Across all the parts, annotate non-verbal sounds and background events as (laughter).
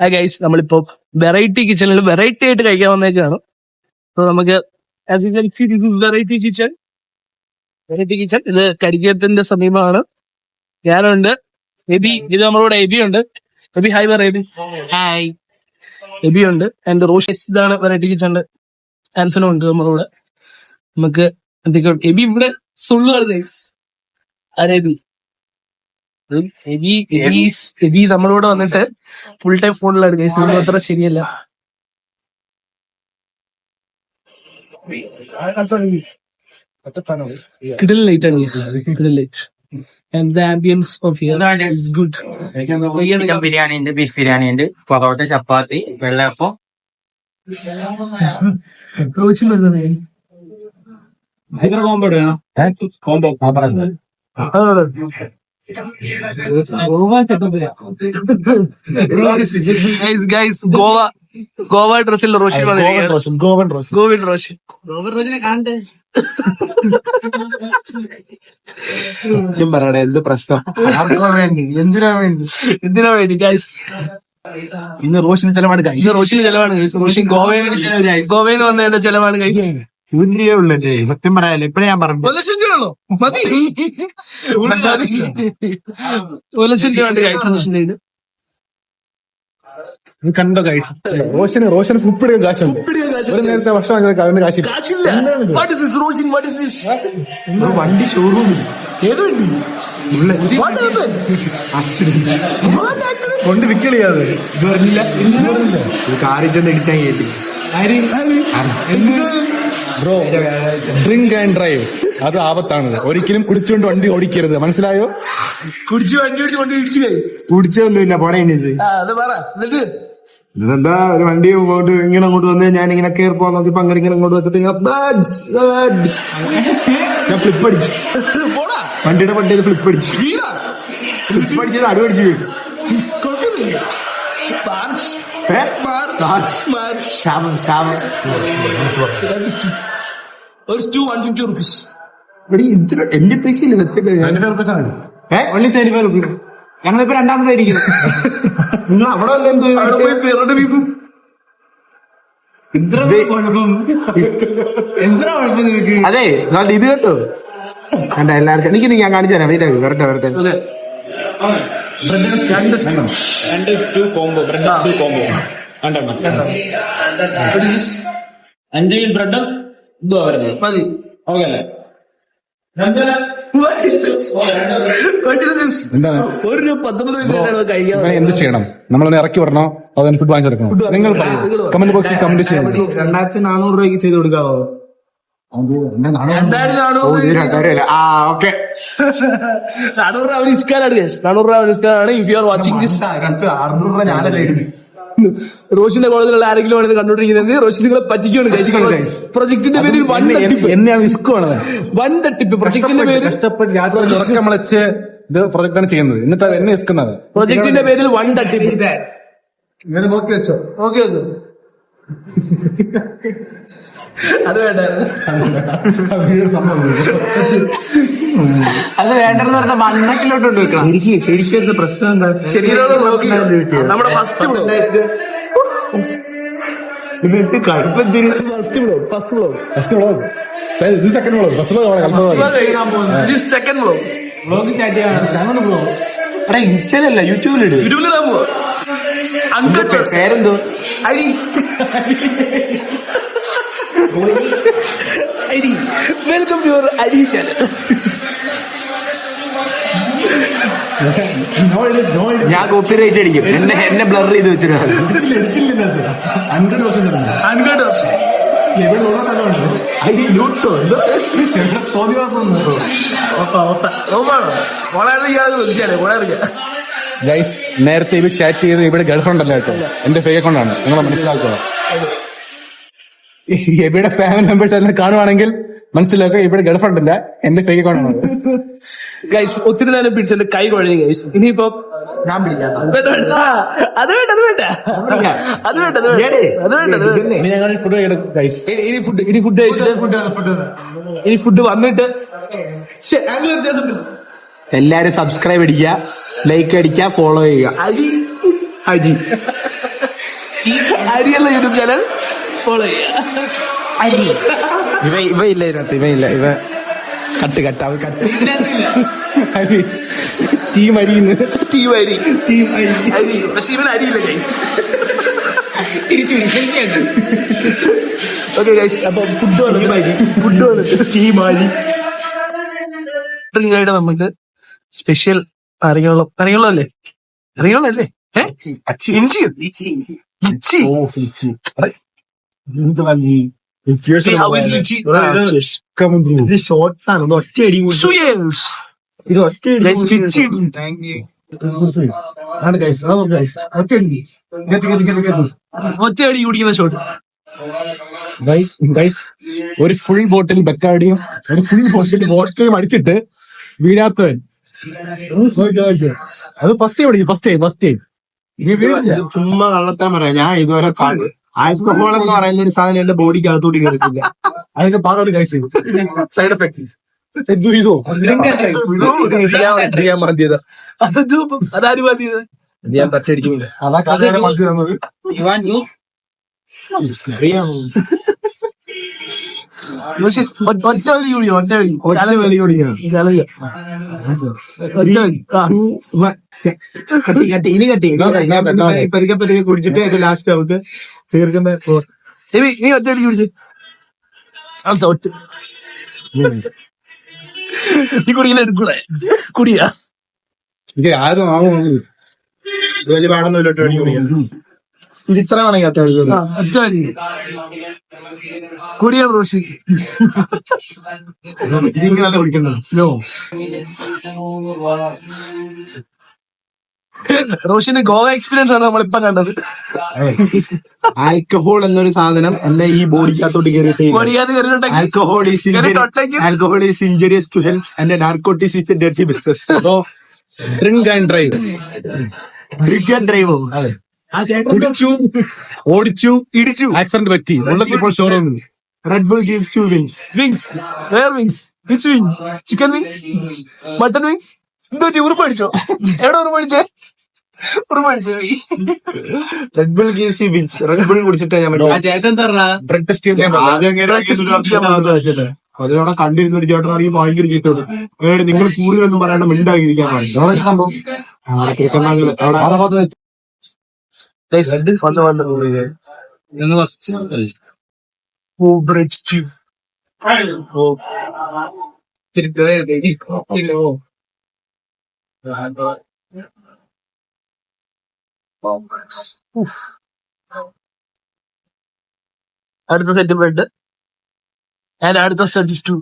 ആ ഗൈസ് നമ്മളിപ്പോ വെറൈറ്റി കിച്ചണിൽ വെറൈറ്റി ആയിട്ട് കഴിക്കാൻ വന്നേക്കാണ്. അപ്പൊ നമുക്ക് വെറൈറ്റി കിച്ചൺ വെറൈറ്റി കിച്ചൺ ഇത് കരിക്കത്തിന്റെ സമീപമാണ്. ഞാനുണ്ട്. എബി ഇത് നമ്മളോട് എബി ഉണ്ട്. എബി ഹായ് പറ എബി. ഹായ് എബി ഉണ്ട്. ആൻഡ് റോഷസ് ഇതാണ് വെറൈറ്റി കിച്ചൺ ആൻസണും ഉണ്ട് നമ്മളോട്. നമുക്ക് എന്തൊക്കെയുണ്ട് എബി ഇവിടെ സുള്ളു ഗൈസ് ആരേബി എബി എബി എബി. നമ്മളോട് വന്നിട്ട് ഫുൾ ടൈം ഫോണിലാണ് ഗൈസ് നമ്മൾ അത്ര ശരിയല്ല. കിടിൽ ലൈറ്റ് ആണ് guys. കിടിൽ light and the ambience of here is good chicken biryani ഉണ്ട് ബീഫ് ബിരിയാണി ഉണ്ട് പൊറോട്ട ചപ്പാത്തി വെള്ളയപ്പം. കോമ്പോ ഗൈസ് ഗോവ ഗോവ ഡ്രസ്സിൽ റോഷി വന്നിരിക്കുകയാണ്. ഗോവൻ റോഷൻ ഗോവിൽ റോഷി സത്യം പറയണേ എന്ത് പ്രശ്നം? ആർക്കോ വേണ്ടി? എന്തിനാ വേണ്ടി? എന്തിനാ വേണ്ടി ഗൈസ് ഇന്ന് റോഷിന് ചെലവാണ് ഗൈസ് റോഷിന് ചെലവാണ് ഗൈസ് റോഷിൻ ഗോവയിൽ ഗോവയിൽ നിന്ന് വന്നതിന്റെ ചെലവാണ് ഗൈസ് ഇവന്തിരിയേ ഉള്ളല്ലേ സത്യം പറയാലോ ഇപ്പഴേ ഞാൻ പറഞ്ഞു ഒരു ലക്ഷം രൂപയുള്ളൂ മതി ഒരു ലക്ഷം രൂപ ഉണ്ട് റോഷിന്റെ ഇത് കണ്ടോ കൈസ് റോഷന് റോഷന് ഉപ്പിടുക കാശുണ്ട്. ഒരു നേരത്തെ ഭക്ഷണം കഴിക്കാൻ അതിന് കാശില്ല. കാശില്ല. What is this Roshin? What is this ഒരു വണ്ടി ഷോറൂമിൽ ഏത് വണ്ടി? What happened? കൊണ്ട് വിക്കളിയാത് ഇത് പറഞ്ഞില്ല ഒരു കാറിൽ ചെന്ന് ഇടിച്ചാൽ കേട്ടി ബ്രോ ഡ്രിങ്ക് ആൻഡ് ഡ്രൈവ് അത് ആപത്താണ് ഒരിക്കലും കുടിച്ചുകൊണ്ട് വണ്ടി ഓടിക്കരുത്. മനസ്സിലായോ? കുടിച്ച് വണ്ടി ഓടിച്ച് കൊണ്ട് ഇടിച്ചു കുടിച്ചൊന്നുമില്ല അത് പറ. എന്നിട്ട്? ഇതെന്താ? ഒരു വണ്ടി ഇങ്ങോട്ട് ഇങ്ങനെ അങ്ങോട്ട് വന്ന് ഞാൻ ഇങ്ങനെ കയറി പോകാൻ നോക്കിയപ്പോ അങ്ങനെ ഇങ്ങനെ ഇങ്ങോട്ട് വെച്ചിട്ട്. ഞാൻ ഫ്ലിപ്പ് അടിച്ചു. വണ്ടിയുടെ വണ്ടിയിൽ ഫ്ലിപ്പ് അടിച്ചു. ഫ്ലിപ്പ് അടിച്ചത് വീട്ടു? March March. മാർച്ച് ശാപം ശാപം. ഒരു ടു വൺ ഫിഫ്റ്റി റുപ്പീസ് എടീ, ഇത്ര എന്റെ പൈസ ഇല്ല? സത്യം ഏ? ഒള്ളി തേടി റുപ്പീസ് ഞങ്ങളിപ്പോ രണ്ടാമതായിരിക്കും. (laughs) നിങ്ങൾ അവിടെ വന്ന് എന്തോ അവിടെ പോയി പെറുടെ ബീഫും ഇത്ര ഇത് കുഴപ്പം. എന്താ കുഴപ്പം നിനക്ക്? അതെ ദാണ്ട് ഇത് കേട്ടോ കണ്ട എല്ലാവർക്കും? എനിക്ക് ഞാൻ കാണിച്ചു തരാം. വെയിറ്റ് വരട്ടെ വരട്ടെ. അതെ. രണ്ട് two combo. Bread two combo. അഞ്ച് ബ്രെഡും ഇതുവാ വരുന്നത്. മതി. ഓക്കെ അല്ലേ ഒരു പത്തൊമ്പത് എന്ത് ചെയ്യണം? നമ്മളൊന്ന് ഇറക്കി വരണോ അതോ ഫുഡ് വാങ്ങിച്ചെടുക്കണോ നിങ്ങൾ കമന്റ് ബോക്സിൽ കമന്റ് ചെയ്യണം രണ്ടായിരത്തി നാനൂറ് രൂപയ്ക്ക് ചെയ്ത് കൊടുക്കാവോ? നാനൂറ് രൂപ? guys. നാനൂറ്. രൂപ ഇസ്കാനാണ് if you are watching this അറുന്നൂറ് രൂപ ഞാനല്ലേ റോഷിന്റെ കോളേജിലുള്ള ആരെങ്കിലും ആണ് ഇത് കണ്ടുകൊണ്ടിരിക്കുന്നത് റോഷി നിങ്ങളെ പറ്റിക്കുകയാണ് കഴിച്ചു പ്രൊജക്ടിന്റെ പേരിൽ വൻ തട്ടിപ്പ്. എന്നെ വിസ്കുവാണ് വൻ തട്ടിപ്പ്. പ്രൊജക്ടിന്റെ പേരിൽ കഷ്ടപ്പെട്ട് രാത്രി ഉറക്കം വിളച്ച് ഇത് പ്രൊജക്റ്റാണ് ചെയ്യുന്നത്. എന്നിട്ട് എന്നെ ഇസ്ക്കുന്നത് പ്രൊജക്ടിന്റെ പേരിൽ വൻ തട്ടിപ്പ്. ഇങ്ങനെ നോക്കി വെച്ചോ. നോക്കി ഓക്കെ അത് വേണ്ട. അത് വേണ്ടെന്ന് പറഞ്ഞ മണ്ണക്കിലോട്ട് വെക്കണം. ശരിക്കും ശരിക്കും എന്താ പ്രശ്നം എന്താ? ശരിയാണ് നോക്കി? നമ്മുടെ first first blog first blog first vlog ഇത് സെക്കൻഡ് ബ്ലോഗ് ഫസ്റ്റ് സെക്കൻഡ് ബ്ലോ വ്ലോഗ് സ്റ്റാർട്ട് ചെയ്യണം എടാ ഇൻസ്റ്റയിലല്ല യൂട്യൂബിലിട്. യൂട്യൂബിലിടാൻ പോവാ. പേരെന്തോ? അരി. (laughs) അരി. Welcome to your Ari channel ഞാൻ കോപ്പി റേറ്റ് അടിക്കും. എന്നെ എന്നെ ബ്ലർ ചെയ്ത് വെച്ചിരുന്നു. നേരത്തെ ഇത് ചാറ്റ് ചെയ്ത് ഇവിടെ ഗേൾഫ്രണ്ട് അല്ല കേട്ടോ? എന്റെ ഫേക്ക് അക്കൗണ്ടാണ് നിങ്ങളെ മനസ്സിലാക്കുക (laughs) എവിടെ ഫാമിലി മെമ്പേഴ്സ് എല്ലാം കാണുവാണെങ്കിൽ മനസ്സിലാക്കുക ഇവിടെ ഗേൾഫ്രണ്ട് അല്ല എന്റെ കൈ കാണുന്നത്. (laughs) ഗൈസ് ഒത്തിരി നേരം പിടിച്ചെന്റെ കൈ കുഴഞ്ഞു ഗൈസ് ഇനിയിപ്പോ ഞാൻ പിടിക്കാം. വേണ്ട, വേണ്ട. ആ, അത് വേണ്ട അത് വേണ്ട. അത് വേണ്ട അത് വേണ്ട. അത് വേണ്ട ഇനി ഫുഡ് ഇനി- ഇനി ഫുഡ് ഇനി ഫുഡ് ഇനി ഫുഡ് വന്നിട്ട്. എല്ലാരും സബ്സ്ക്രൈബ് അടിക്കുക ലൈക്ക് അടിക്കുക ഫോളോ ചെയ്യുക. അരി. അജി അരിയല്ല യൂട്യൂബ് ചാനൽ ഫോളോ ഇവ ഇവ ഇല്ല ഇതിനകത്ത് ഇവ ഇല്ല ഇവ കട്ട് കട്ട് അവ കട്ട്. അരി. ടീം അരിയുന്നു ടീം അരി. ടീം അരി. അരി. പക്ഷെ ഇവൻ അരിയില്ല തിരിച്ചു ഓക്കെ അപ്പൊ ഫുഡ് വന്നിട്ട് ഫുഡ് വന്നിട്ട് ടീം അരി. നമുക്ക് സ്പെഷ്യൽ അറിയോളം അറിയോളം അല്ലേ അറിയോളം അല്ലേ ഏ ഇഞ്ചി ഇഞ്ചി ഇത് ഷോർട്സ് ആണ് ഒറ്റ അടി. ഇത് ഒറ്റ ഒറ്റയടി കുടിക്കുന്ന ഷോട്ട് ഗൈസ് ഗൈസ് ഒരു ഫുൾ ബോട്ടിൽ ബെക്കാടിയും ഒരു ഫുൾ ബോട്ടിൽ വോട്ടയും അടിച്ചിട്ട് വീഴാത്തവൻ. അത് ഫസ്റ്റ് ടൈം അടിക്കും ഫസ്റ്റ് ടൈം ഫസ്റ്റ് ടൈം ചുമ്മാ കള്ളത്താൻ പറയാം. ഞാൻ ഇതുവരെ ആൽക്കഹോൾ എന്ന് പറയുന്ന ഒരു സാധനം എന്റെ ബോഡിക്ക് അകത്തോട്ട് കയറിയിട്ടില്ല അതിന്റെ പാടാണ് ഗൈസ് സൈഡ് എഫക്ട്സ് ഞാൻ തട്ടടിക്കുന്നില്ല ഒറ്റ വലി വലി. വലി ഇനി കട്ടി പെരുക്കെ പെരുക്കെ കുടിച്ചിട്ട് ലാസ്റ്റ് നമുക്ക്. തീർക്കുന്ന നീ ഒറ്റ ഒറ്റ നീ കുടിക്കുന്ന എടുക്കൂടെ കുടിയാ. ആരും ആവുന്നു വലിയ പാടൊന്നുമില്ല ഒറ്റ അടി കുടിക്കാൻ. ഇത് ഇത്ര വേണമെങ്കിൽ ഒറ്റ അടി ആ, കുടിക്കാം. ഒറ്റ അടി കുടിയാണ് റോഷി ഇതിങ്ങനല്ല കുടിക്കുന്നത് സ്ലോ റോഷിന്റെ ഗോവ എക്സ്പീരിയൻസ് ആണ് നമ്മളിപ്പോ കണ്ടത്. ആൽക്കഹോൾ എന്നൊരു സാധനം എന്നെ ഈ ബോഡിക്കകത്തോട്ട് കയറിയിട്ട് alcohol is. Alcohol is injurious to health and narcotics is a dirty business so drink and drive drink and drive കുടിച്ചു ഓടിച്ചു ഇടിച്ചു. ആക്സിഡന്റ് പറ്റി. ഉള്ളത്തിപ്പോൾ showroom Red Bull gives you wings wings where wings which wings chicken wings mutton wings എന്തോ ഉറുപ്പ് അടിച്ചോ എവിടെ ഉറുപ്പ് അടിച്ചേ അടിച്ചോ wins കുടിച്ചിട്ട് ഞാൻ ചേട്ടൻ കണ്ടിരുന്ന ഒരു ചേട്ടനാണെങ്കിൽ ഭയങ്കര ചീത്തോട് ഏട് നിങ്ങൾ കൂടുതലൊന്നും പറയാണ്ട് മിണ്ടാകിരിക്കാൻ പാടില്ല. അടുത്ത സെറ്റ് ബ്രെഡ് ആൻഡ് അടുത്ത സെറ്റ് ടു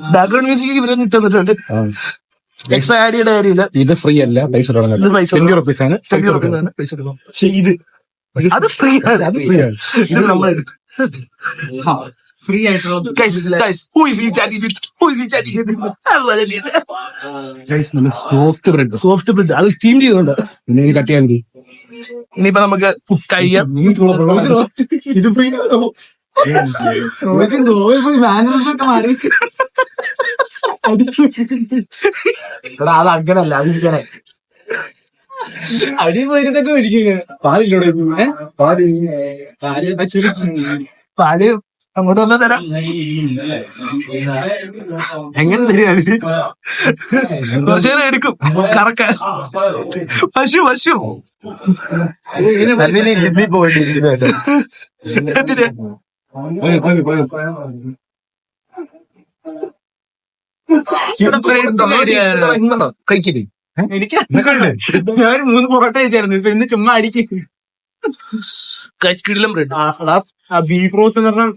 ബാക്ക്ഗ്രൗണ്ട് മ്യൂസിക് ഇവരെ തന്നിട്ടുണ്ട് എക്സ്ട്രാ ആഡ് ചെയ്യേണ്ട കാര്യമില്ല. ഇത് ഫ്രീ അല്ല പൈസ ഇത് പൈസ ട്വന്റി റുപ്പീസ് ആണ് ആണ് പൈസ കൊടുക്കണം. പക്ഷേ ഇത് അത് ഫ്രീ അത് ഫ്രീ ആണ്. ഇത് നമ്മൾ എടുക്കും ഫ്രീ ആയിട്ടുള്ള? സോഫ്റ്റ് ബ്രെഡ് സോഫ്റ്റ് ബ്രെഡ് അത് സ്റ്റീം ചെയ്തോണ്ട്. പിന്നെ ഇനി കട്ട് ചെയ്യാൻ ഇനിയിപ്പോ നമുക്ക് കഴിക്കാം ഇത് ഫ്രീ അത് അങ്ങനല്ല അതിരിക്കണേ അടി പോയിരുന്നൊക്കെ മേടിക്കുക പാലില്ലോടെ പാൽ പാൽ അങ്ങോട്ട് വന്നാ തരാം എങ്ങനെ തരാ കുറച്ചു നേരം എടുക്കും. കറക്കാൻ. പശു പശു ജിമ്മിൽ പോയിട്ടിരിക്കുന്നത് എന്തിന്? കഴിക്കരുത്. എനിക്ക് ഞാൻ മൂന്ന് പൊറോട്ട കഴിച്ചായിരുന്നു. ഇപ്പൊ ഇന്ന് ചുമ്മാ അടിക്ക്. കിടിലം ബ്രെഡ് ആ ബീഫ് റോസ് എന്ന് പറഞ്ഞാൽ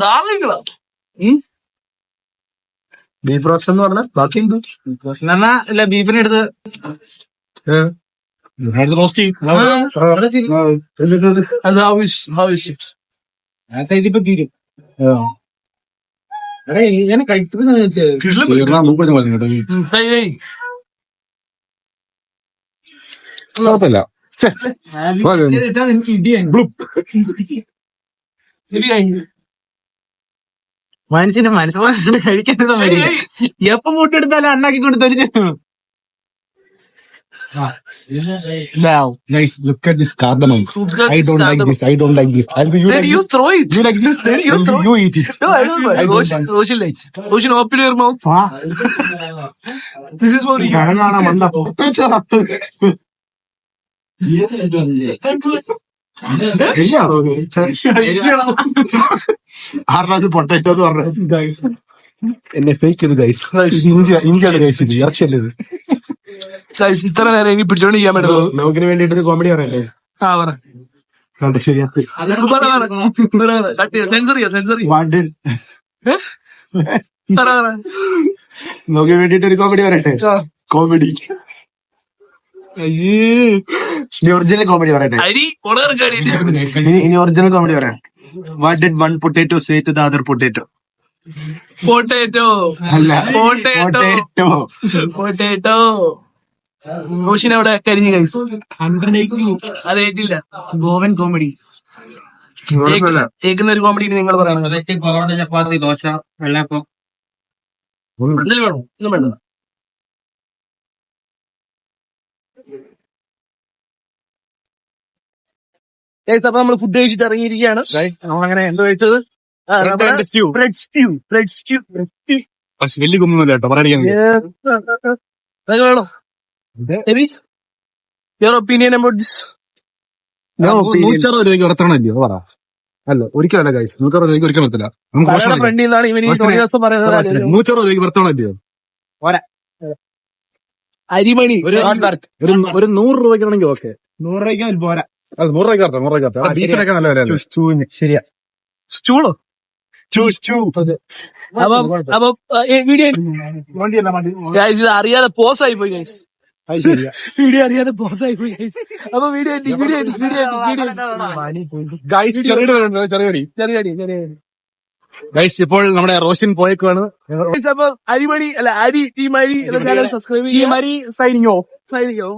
ഡാർലിങ്ങളാ ബീഫ് റോസ്റ്റ് എന്ന് പറഞ്ഞാൽ ബാക്കി എന്ത് ബീഫ് റോസ്റ്റ് എന്ന് പറഞ്ഞാ ഇല്ല ബീഫിനെ എടുത്ത് റോസ്റ്റ് ഇതിപ്പോ തീരും. ഞാൻ കഴിക്കുന്ന. കുഴപ്പമില്ല എനിക്ക് ഇടിയാണ് ഇത് കഴിഞ്ഞു മനുഷ്യന്റെ മനസ്സുകൊണ്ട് കഴിക്കാൻ സമയമില്ല എപ്പം മുട്ടെടുത്താലും അണ്ണാക്കി കൊടുത്തൊരു Now, guys, look at this cardamom. Look at I this don't like this. I don't like this. I'll be you Then like you this. throw it. You like this? Then you Then throw you eat it. No, I don't know. I don't Ocean, want- Roshan likes it. Roshan, open your mouth. Ah. This is for you. ഞാനാണ് മണ്ട. (laughs) ആരുടെ potato എന്ന് പറഞ്ഞത്. Guys എന്നെ fake ചെയ്തു guys ഇഞ്ചി ഇഞ്ചിയാണ് guys ഇത് ഇത്? Guys, ഇത്ര നേരം എനിക്ക് പിടിച്ചോണ്ട് ചെയ്യാൻ പറ്റുമോ നോക്കിന് വേണ്ടിട്ട് കോമഡി പറയല്ലേ? ആ പറ. നോക്കി വേണ്ടിട്ട് ഒരു കോമഡി പറയട്ടെ? കോമഡി ഇനി ഒറിജിനൽ കോമഡി പറയട്ടെ. അരി ഉണർക്കടി ഇനി ഇനി ഒറിജിനൽ കോമഡി പറയാം what did one potato say to the other potato potato അല്ല. Potato. പൊട്ടേറ്റോ പൊട്ടേറ്റോ റോഷിൻ അവിടെ കരിഞ്ഞു കൈസ് അത് ഏറ്റില്ല. ഗോവൻ കോമഡി ഏക്കുന്ന ഒരു കോമഡി നിങ്ങൾ പറയണം. പൊറോട്ട ചപ്പാത്തി ദോശ വെള്ളപ്പം എന്തെങ്കിലും വേണോ? ഒന്നും വേണ്ട. അപ്പൊ നമ്മൾ ഫുഡ് കഴിച്ചിട്ട് ഇറങ്ങിയിരിക്കുകയാണ്. നമ്മളങ്ങനെ എന്ത് കഴിച്ചത്? Bread stew bread stew bread stew പക്ഷെ വലിയ കുന്നൊന്നുമില്ല കേട്ടോ പറയാൻ അതൊക്കെ വേണോ? Eby your opinion about this നൂറ്ററുപത് രൂപയ്ക്ക് നടത്തണമല്ലോ പറ. അല്ല ഒരിക്കലല്ല ഗൈസ് നൂറ്ററുപത് രൂപയ്ക്ക് ഒരിക്കലും എത്തില്ല നമുക്ക് നൂറ്ററുപത് രൂപയ്ക്ക് അരിമണി. ഒരു നൂറ് രൂപയ്ക്കാണെങ്കിൽ ഓക്കെ നൂറ് രൂപയ്ക്ക് പോരാ. അത് നടത്താം നൂറ് ആ, ബീഫിനൊക്കെ നല്ല ശരിയാ. സ്റ്റൂളോ? അപ്പം അപ്പം വീഡിയോ ഗൈസ് ഇത് അറിയാതെ പോസ് ആയി പോയി ഗൈസ് ശരിയാ. വീഡിയോ അറിയാതെ പോസ് ആയി പോയി ഗൈസ് അപ്പൊ വീഡിയോ വീഡിയോ വീഡിയോ ഗൈസ് ചെറിയ ചെറിയടി ചെറിയ ചെറിയ ഗൈസ് ഇപ്പോൾ നമ്മുടെ റോഷൻ പോയേക്കാണ് Guys, അപ്പൊ അരിമണി അല്ല അരി ടീം അരി എന്ന ചാനൽ സബ്സ്ക്രൈബ് ചെയ്യുക. സൈനിങ്ങോ? സൈനിങ്ങോ?